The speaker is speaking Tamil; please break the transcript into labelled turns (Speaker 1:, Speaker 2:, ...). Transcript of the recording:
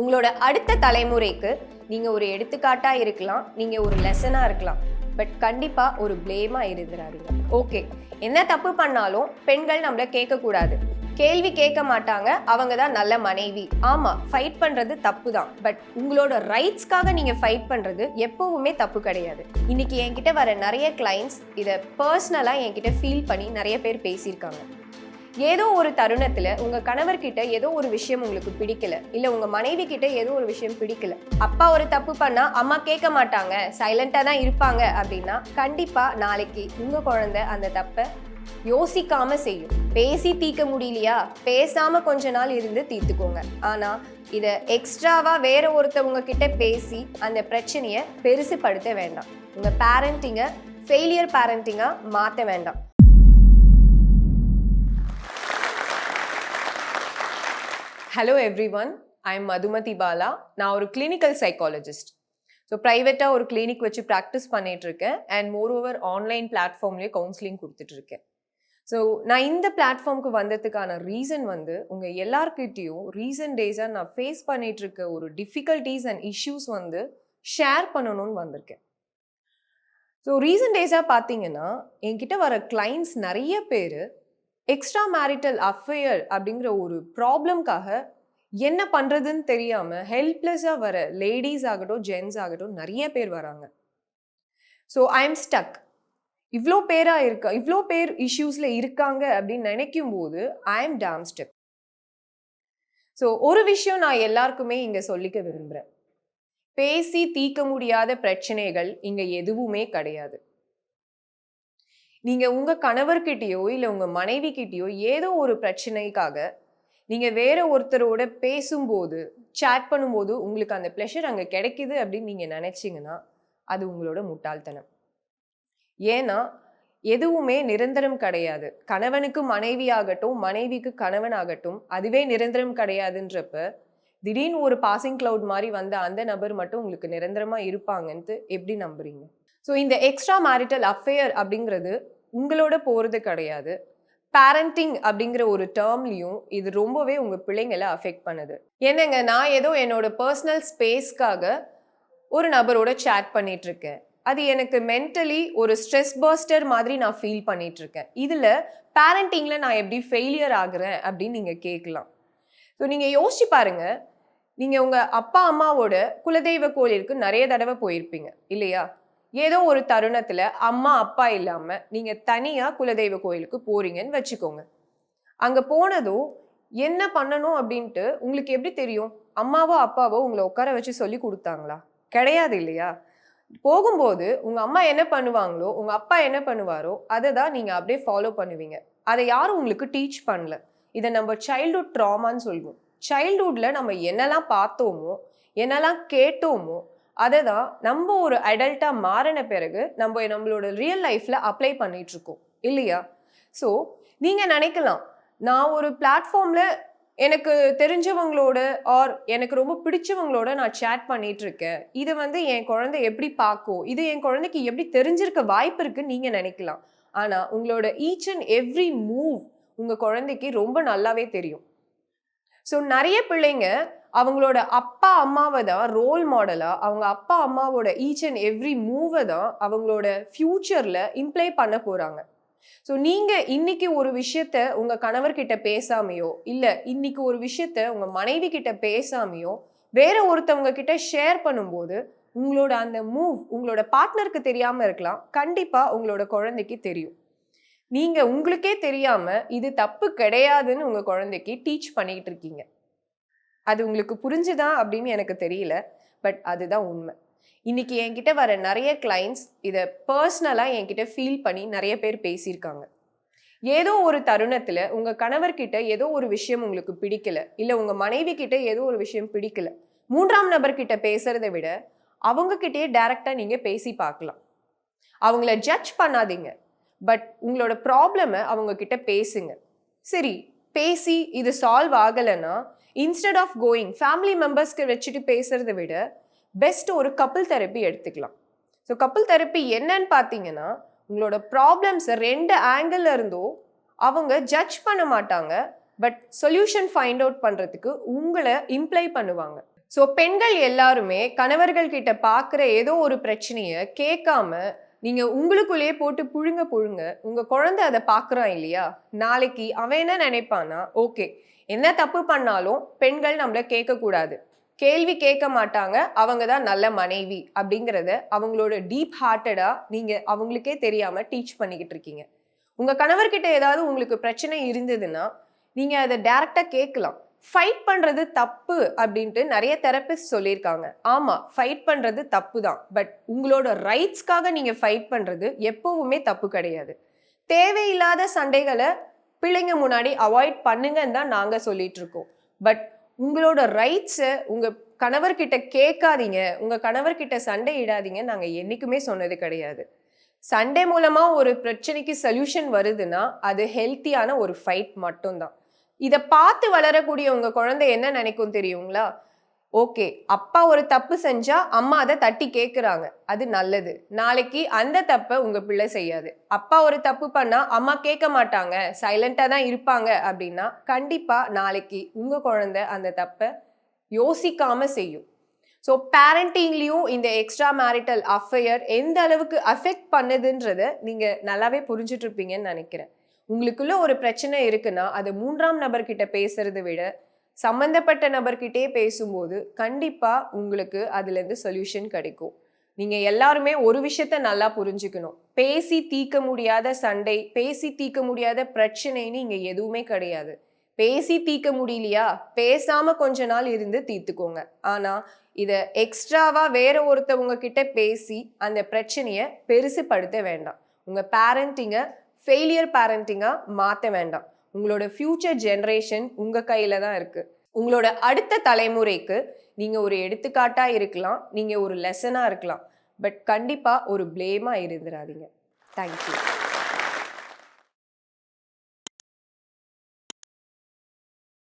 Speaker 1: உங்களோட அடுத்த தலைமுறைக்கு நீங்கள் ஒரு எடுத்துக்காட்டாக இருக்கலாம் நீங்கள் ஒரு லெசனாக இருக்கலாம். பட் கண்டிப்பாக ஒரு ப்ளேமாக இருக்கிறாருங்க ஓகே என்ன தப்பு பண்ணாலும் பெண்கள் நம்மளை கேட்கக்கூடாது. கேள்வி கேட்க மாட்டாங்க அவங்க தான் நல்ல மனைவி. ஆமாம் ஃபைட் பண்ணுறது தப்பு தான். பட் உங்களோட ரைட்ஸ்க்காக நீங்கள் ஃபைட் பண்ணுறது எப்போவுமே தப்பு கிடையாது. இன்றைக்கி என்கிட்ட வர நிறைய கிளைண்ட்ஸ் இதை பர்சனலாக என்கிட்ட ஃபீல் பண்ணி நிறைய பேர் பேசியிருக்காங்க. ஏதோ ஒரு தருணத்துல உங்க கணவர்கிட்ட ஏதோ ஒரு விஷயம் உங்களுக்கு பிடிக்கல. இல்ல உங்க மனைவி கிட்ட ஏதோ ஒரு விஷயம் பிடிக்கல. அப்பா ஒரு தப்பு பண்ணா அம்மா கேட்க மாட்டாங்க. சைலண்டா தான் இருப்பாங்க அப்படின்னா கண்டிப்பா நாளைக்கு உங்க குழந்தை அந்த தப்பை யோசிக்காம செய்யும். பேசி தீர்க்க முடியலையா? பேசாம கொஞ்ச நாள் இருந்து தீர்த்துக்கோங்க. ஆனா இதை எக்ஸ்ட்ராவா வேற ஒருத்தவங்க கிட்ட பேசி அந்த பிரச்சனையை பெருசுப்படுத்த வேண்டாம். உங்க பேரண்டிங்க ஃபெயிலியர் பேரண்டிங்காக மாற்ற வேண்டாம். Hello everyone I am Madhumathi Bala நான் ஒரு கிளினிக்கல் சைக்காலஜிஸ்ட் ஸோ ப்ரைவேட்டாக ஒரு கிளினிக் வச்சு ப்ராக்டிஸ் பண்ணிட்டு இருக்கேன் அண்ட் மோர் ஓவர் ஆன்லைன் பிளாட்ஃபார்ம்லேயே கவுன்சிலிங் கொடுத்துட்ருக்கேன் ஸோ நான் இந்த பிளாட்ஃபார்முக்கு வந்ததுக்கான ரீசன் வந்து உங்கள் எல்லார்கிட்டேயும் ரீசன்ட் டேஸாக நான் ஃபேஸ் பண்ணிகிட்ருக்க ஒரு டிஃபிகல்ட்டிஸ் அண்ட் இஷ்யூஸ் வந்து ஷேர் பண்ணணும்னு வந்திருக்கேன். ஸோ ரீசன்ட் டேஸாக பார்த்தீங்கன்னா என்கிட்ட வர கிளைண்ட்ஸ் நிறைய பேர் எக்ஸ்ட்ரா மேரிட்டல் அஃபேயர் அப்படிங்கிற ஒரு ப்ராப்ளம்காக என்ன பண்ணுறதுன்னு தெரியாமல் ஹெல்ப்லெஸ்ஸாக வர லேடிஸ் ஆகட்டும் ஜென்ஸ் ஆகட்டும் நிறைய பேர் வராங்க. ஸோ ஐ எம் ஸ்டக் இவ்வளோ பேராக இருக்கா இவ்வளோ பேர் இஷ்யூஸில் இருக்காங்க அப்படின்னு நினைக்கும் போது I am damn stuck so ஒரு விஷயம் நான் எல்லாருக்குமே இங்கே சொல்லிக்க விரும்புகிறேன் பேசி தீர்க்க முடியாத பிரச்சனைகள் இங்கே எதுவுமே கிடையாது. நீங்கள் உங்கள் கணவர்கிட்டயோ இல்லை உங்கள் மனைவி கிட்டயோ ஏதோ ஒரு பிரச்சனைக்காக நீங்கள் வேற ஒருத்தரோட பேசும்போது சேட் பண்ணும்போது உங்களுக்கு அந்த ப்ளஷர் அங்கே கிடைக்குது அப்படின்னு நீங்கள் நினச்சிங்கன்னா அது உங்களோட முட்டாள்தனம். ஏன்னா எதுவுமே நிரந்தரம் கிடையாது. கணவனுக்கு மனைவி ஆகட்டும் மனைவிக்கு கணவன் ஆகட்டும் அதுவே நிரந்தரம் கிடையாதுன்றப்ப திடீர்னு ஒரு பாசிங் கிளவுட் மாதிரி வந்த அந்த நபர் மட்டும் உங்களுக்கு நிரந்தரமாக இருப்பாங்கன்ட்டு எப்படி நம்புறீங்க? ஸோ இந்த எக்ஸ்ட்ரா மேரிட்டல் அஃபேயர் அப்படிங்கிறது உங்களோட போகிறது கிடையாது. பேரண்டிங் அப்படிங்கிற ஒரு டேர்ம்லையும் இது ரொம்பவே உங்கள் பிள்ளைங்களை அஃபெக்ட் பண்ணுது. என்னங்க நான் ஏதோ என்னோட பர்சனல் ஸ்பேஸ்க்காக ஒரு நபரோட சேட் பண்ணிகிட்ருக்கேன் அது எனக்கு மென்டலி ஒரு ஸ்ட்ரெஸ் பர்ஸ்டர் மாதிரி நான் ஃபீல் பண்ணிகிட்ருக்கேன் இதில் பேரண்டிங்கில் நான் எப்படி ஃபெயிலியர் ஆகுறேன் அப்படின்னு நீங்கள் கேட்கலாம் ஸோ நீங்கள் யோசிச்சு பாருங்கள் நீங்கள் உங்கள் அப்பா அம்மாவோட குலதெய்வ கோயிலுக்கு நிறைய தடவை போயிருப்பீங்க இல்லையா? ஏதோ ஒரு தருணத்தில் அம்மா அப்பா இல்லாமல் நீங்கள் தனியாக குலதெய்வ கோயிலுக்கு போறீங்கன்னு வச்சுக்கோங்க. அங்கே போனதும் என்ன பண்ணணும் அப்படின்ட்டு உங்களுக்கு எப்படி தெரியும்? அம்மாவோ அப்பாவோ உங்களை உட்கார வச்சு சொல்லி கொடுத்தாங்களா? கிடையாது இல்லையா? போகும்போது உங்கள் அம்மா என்ன பண்ணுவாங்களோ உங்கள் அப்பா என்ன பண்ணுவாரோ அதை தான் நீங்கள் அப்படியே ஃபாலோ பண்ணுவீங்க. அதை யாரும் உங்களுக்கு டீச் பண்ணல. இதை நம்ம சைல்டுஹுட் ட்ராமான்னு சொல்லுவோம். சைல்டுஹுட்டில் நம்ம என்னெல்லாம் பார்த்தோமோ என்னெல்லாம் கேட்டோமோ அதை தான் நம்ம ஒரு அடல்ட்டாக மாறின பிறகு நம்ம நம்மளோட ரியல் லைஃப்பில் அப்ளை பண்ணிகிட்ருக்கோம் இல்லையா? ஸோ நீங்கள் நினைக்கலாம் நான் ஒரு பிளாட்ஃபார்மில் எனக்கு தெரிஞ்சவங்களோட ஆர் எனக்கு ரொம்ப பிடிச்சவங்களோட நான் சேட் பண்ணிட்டு இருக்கேன் இது வந்து என் குழந்தை எப்படி பார்க்கும் இது என் குழந்தைக்கு எப்படி தெரிஞ்சிருக்க வாய்ப்பு இருக்குன்னு நீங்கள் நினைக்கலாம். ஆனால் உங்களோட ஈச் அண்ட் எவ்ரி மூவ் உங்கள் குழந்தைக்கு ரொம்ப நல்லாவே தெரியும். ஸோ நிறைய பிள்ளைங்க அவங்களோட அப்பா அம்மாவை தான் ரோல் மாடலாக அவங்க அப்பா அம்மாவோட ஈச் அண்ட் எவ்ரி மூவை தான் அவங்களோட ஃப்யூச்சரில் இம்ப்ளை பண்ண போகிறாங்க ஸோ நீங்கள் இன்னைக்கு ஒரு விஷயத்த உங்கள் கணவர்கிட்ட பேசாமையோ இல்லை இன்னைக்கு ஒரு விஷயத்த உங்கள் மனைவி கிட்ட பேசாமையோ வேற ஒருத்தவங்க கிட்ட ஷேர் பண்ணும்போது உங்களோட அந்த மூவ் உங்களோட பார்ட்னருக்கு தெரியாமல் இருக்கலாம். கண்டிப்பாக உங்களோட குழந்தைக்கு தெரியும். நீங்கள் உங்களுக்கே தெரியாமல் இது தப்பு கிடையாதுன்னு உங்கள் குழந்தைக்கு டீச் பண்ணிக்கிட்டு இருக்கீங்க. அது உங்களுக்கு புரிஞ்சுதா அப்படின்னு எனக்கு தெரியல பட் அதுதான் உண்மை. இன்னைக்கு என்கிட்ட வர நிறைய கிளைண்ட்ஸ் இதை பர்சனலாக என்கிட்ட ஃபீல் பண்ணி நிறைய பேர் பேசியிருக்காங்க. ஏதோ ஒரு தருணத்தில் உங்கள் கணவர்கிட்ட ஏதோ ஒரு விஷயம் உங்களுக்கு பிடிக்கல இல்லை உங்கள் மனைவி கிட்ட ஏதோ ஒரு விஷயம் பிடிக்கல மூன்றாம் நபர்கிட்ட பேசுகிறத விட அவங்கக்கிட்டேயே டைரெக்டாக நீங்கள் பேசி பார்க்கலாம். அவங்கள ஜட்ஜ் பண்ணாதீங்க பட் உங்களோட ப்ராப்ளமை அவங்கக்கிட்ட பேசுங்க. சரி பேசி இது சால்வ் ஆகலைன்னா இன்ஸ்டெட் ஆஃப் கோயிங் ஃபேமிலி மெம்பர்ஸ்க்கு வச்சுட்டு பேசுகிறத விட பெஸ்ட் ஒரு கப்புள் தெரப்பி எடுத்துக்கலாம். ஸோ கப்புள் தெரப்பி என்னன்னு பார்த்தீங்கன்னா உங்களோட ப்ராப்ளம்ஸை ரெண்டு ஆங்கிள் இருந்தோ அவங்க ஜட்ஜ் பண்ண மாட்டாங்க பட் சொல்யூஷன் ஃபைண்ட் அவுட் பண்ணுறதுக்கு உங்களை இம்ப்ளை பண்ணுவாங்க. ஸோ பெண்கள் எல்லாருமே கணவர்கள் கிட்ட பார்க்குற ஏதோ ஒரு பிரச்சனையை கேட்காம நீங்கள் உங்களுக்குள்ளேயே போட்டு புழுங்க புழுங்க உங்கள் குழந்தை அதை பார்க்குறான் இல்லையா? நாளைக்கு அவன் என்ன நினைப்பானா ஓகே என்ன தப்பு பண்ணாலும் பெண்கள் நம்மளை கேட்கக்கூடாது. கேள்வி கேட்க மாட்டாங்க அவங்க தான் நல்ல மனைவி. அப்படிங்கிறத அவங்களோட டீப் ஹார்ட்டடாக நீங்கள் அவங்களுக்கே தெரியாமல் டீச் பண்ணிக்கிட்டு இருக்கீங்க. உங்கள் கணவர்கிட்ட ஏதாவது உங்களுக்கு பிரச்சனை இருந்ததுன்னா நீங்கள் அதை டேரெக்டாக கேட்கலாம். ஃபைட் பண்ணுறது தப்பு அப்படின்ட்டு நிறைய தெரப்பிஸ்ட் சொல்லியிருக்காங்க. ஆமாம் ஃபைட் பண்ணுறது தப்பு தான். பட் உங்களோட ரைட்ஸ்க்காக நீங்கள் ஃபைட் பண்ணுறது எப்பவுமே தப்பு கிடையாது. தேவையில்லாத சண்டைகளை பிள்ளைங்க முன்னாடி அவாய்ட் பண்ணுங்கன்னு தான் நாங்கள் சொல்லிட்டு இருக்கோம். பட் உங்களோட ரைட்ஸை உங்கள் கணவர்கிட்ட கேட்காதீங்க. உங்கள் கணவர்கிட்ட சண்டை இடாதீங்க. நாங்கள் என்னைக்குமே சொன்னது கிடையாது. சண்டே மூலமாக ஒரு பிரச்சனைக்கு சொல்யூஷன் வருதுன்னா அது ஹெல்த்தியான ஒரு ஃபைட் மட்டும்தான். இதை பார்த்து வளரக்கூடிய உங்க குழந்தை என்ன நினைக்கும் தெரியுங்களா? ஓகே அப்பா ஒரு தப்பு செஞ்சா அம்மா அதை தட்டி கேட்குறாங்க அது நல்லது. நாளைக்கு அந்த தப்பை உங்க பிள்ளை செய்யாது. அப்பா ஒரு தப்பு பண்ணா அம்மா கேட்க மாட்டாங்க. சைலண்டா தான் இருப்பாங்க அப்படின்னா கண்டிப்பா நாளைக்கு உங்க குழந்தை அந்த தப்பை யோசிக்காம செய்யும். ஸோ பேரண்டிங்லேயும் இந்த எக்ஸ்ட்ரா மேரிட்டல் அஃபையர் எந்த அளவுக்கு அஃபெக்ட் பண்ணுதுன்றதை நீங்கள் நல்லாவே புரிஞ்சிட்ருப்பீங்கன்னு நினைக்கிறேன். உங்களுக்குள்ள ஒரு பிரச்சனை இருக்குன்னா அது மூன்றாம் நபர்கிட்ட பேசுறதை விட சம்மந்தப்பட்ட நபர்கிட்டே பேசும்போது கண்டிப்பாக உங்களுக்கு அதுலேருந்து சொல்யூஷன் கிடைக்கும். நீங்கள் எல்லாருமே ஒரு விஷயத்த நல்லா புரிஞ்சுக்கணும். பேசி தீர்க்க முடியாத சண்டை பேசி தீர்க்க முடியாத பிரச்சனைன்னு இங்கே எதுவுமே கிடையாது. பேசி தீர்க்க முடியலையா? பேசாமல் கொஞ்ச நாள் இருந்து தீர்த்துக்கோங்க. ஆனால் இதை எக்ஸ்ட்ராவாக வேற ஒருத்தவங்க கிட்ட பேசி அந்த பிரச்சனையை பெருசுப்படுத்த வேண்டாம். உங்கள் பேரண்டிங்க ஃபெயிலியர் பேரண்டிங்காக மாற்ற வேண்டாம். உங்களோட ஃப்யூச்சர் ஜென்ரேஷன் உங்கள் கையில் தான் இருக்குது உங்களோட அடுத்த தலைமுறைக்கு நீங்கள் ஒரு எடுத்துக்காட்டாக இருக்கலாம் நீங்கள் ஒரு லெசனாக இருக்கலாம். பட் கண்டிப்பாக ஒரு பிளேமாக இருந்துடாதீங்க தேங்க்யூ